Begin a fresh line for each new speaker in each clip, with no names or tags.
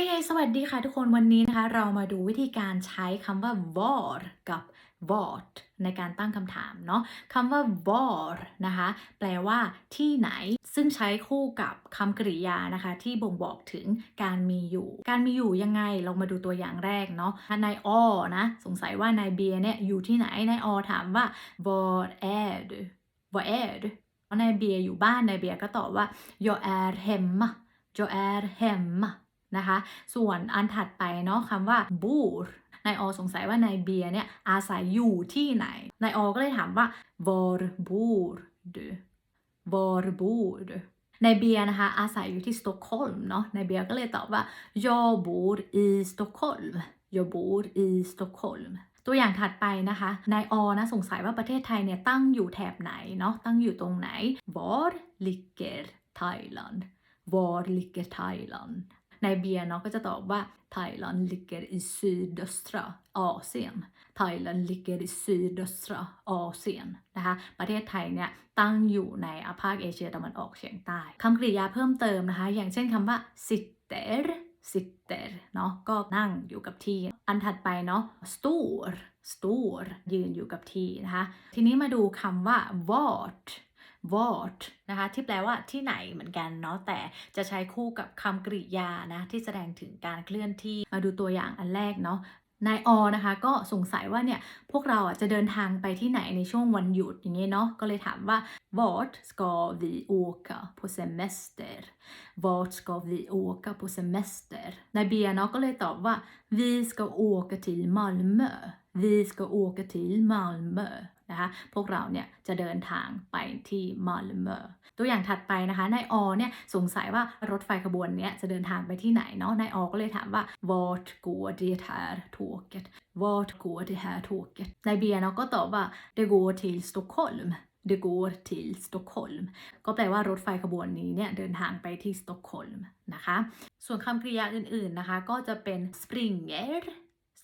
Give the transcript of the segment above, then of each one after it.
เฮ้ยสวัสดีค่ะทุกคนวันนี้นะคะ เรามาดูวิธีการใช้คำว่า var กับ vart ในการตั้งคำถามเนาะคำว่า var นะคะ แปลว่าที่ไหน ซึ่งใช้คู่กับคำกริยานะคะ ที่บ่งบอกถึงการมีอยู่ การมีอยู่ยังไงเรามาดูตัวอย่างแรกเนาะนายออนะ สงสัยว่านายเบียเนี่ยอยู่ที่ไหนนายออถามว่า var är du var är du นายเบียอยู่บ้านนายเบียก็ตอบว่า jag är hemma jag är hemma นะคะ ส่วนอันถัดไปเนาะคำว่า bor นายอสงสัยว่านายเบียเนี่ยอาศัยอยู่ที่ไหน นายอก็เลยถามว่า var bor du var bor du นายเบียนะคะอาศัยอยู่ที่สตอกโฮล์มเนาะนายเบียก็เลยตอบว่า jag bor i Stockholm jag bor i Stockholm ตัวอย่างถัดไปนะคะ นายอนะสงสัยว่าประเทศไทยเนี่ยตั้งอยู่แถบไหนเนาะตั้งอยู่ตรงไหน var ligger Thailand var ligger Thailand นายเบียร์เนาะก็จะตอบว่า Thailand ligger i sydöstra Asien Thailand ligger i sydöstra Asien นะคะ ประเทศไทยเนี่ยตั้งอยู่ในอภาคเอเชียตะวันออกเฉียงใต้คำกริยาเพิ่มเติมนะคะ อย่างเช่นคำว่า sitter sitter เนาะก็นั่งอยู่กับที่ อันถัดไปเนาะ står står ยืนอยู่กับที่นะคะ ทีนี้มาดูคำว่า vart vart นะคะที่แปลว่าที่ไหนเหมือนกันเนาะแต่จะใช้คู่กับคำกริยานะที่แสดงถึงการเคลื่อนที่มาดูตัวอย่างอันแรกเนาะนายอนะคะก็สงสัยว่าเนี่ยพวกเราอะจะเดินทางไปที่ไหนในช่วงวันหยุดอย่างเงี้ยเนาะก็เลยถามว่า vart ska vi åka på semester vart ska vi åka på semester นายเบียร์เนาะก็เลยตอบว่า vi ska åka till Malmö vi ska åka till Malmö นะคะพวกเราเนี่ยจะเดินทางไปที่มาลเมอร์ตัวอย่างถัดไปนะคะนายอเนี่ยสงสัยว่ารถไฟขบวนเนี้ยจะเดินทางไปที่ไหนเนาะนายอก็เลยถามว่า vart går det här tåget vart går det här tåget นายเบียร์เนาะก็ตอบว่า det går till Stockholm det går till Stockholm ก็แปลว่ารถไฟขบวนนี้เนี่ยเดินทางไปที่สต็อกโฮล์มนะคะ ส่วนคำกริยาอื่นๆนะคะ ก็จะเป็น springer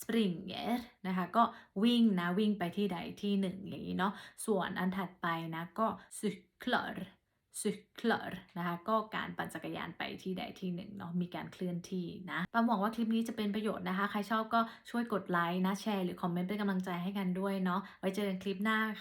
springer นะคะก็วิ่งนะวิ่งไปที่ใดที่หนึ่งอย่างนี้เนาะส่วนอันถัดไปนะก็ cyklar cyklar นะคะก็การปั่นจักรยานไปที่ใดที่หนึ่งเนาะมีการเคลื่อนที่นะปาหวังว่าคลิปนี้จะเป็นประโยชน์นะคะ ใครชอบก็ช่วยกดไลค์นะแชร์หรือคอมเมนต์เป็นกำลังใจให้กันด้วยเนาะไว้เจอกันคลิปหน้า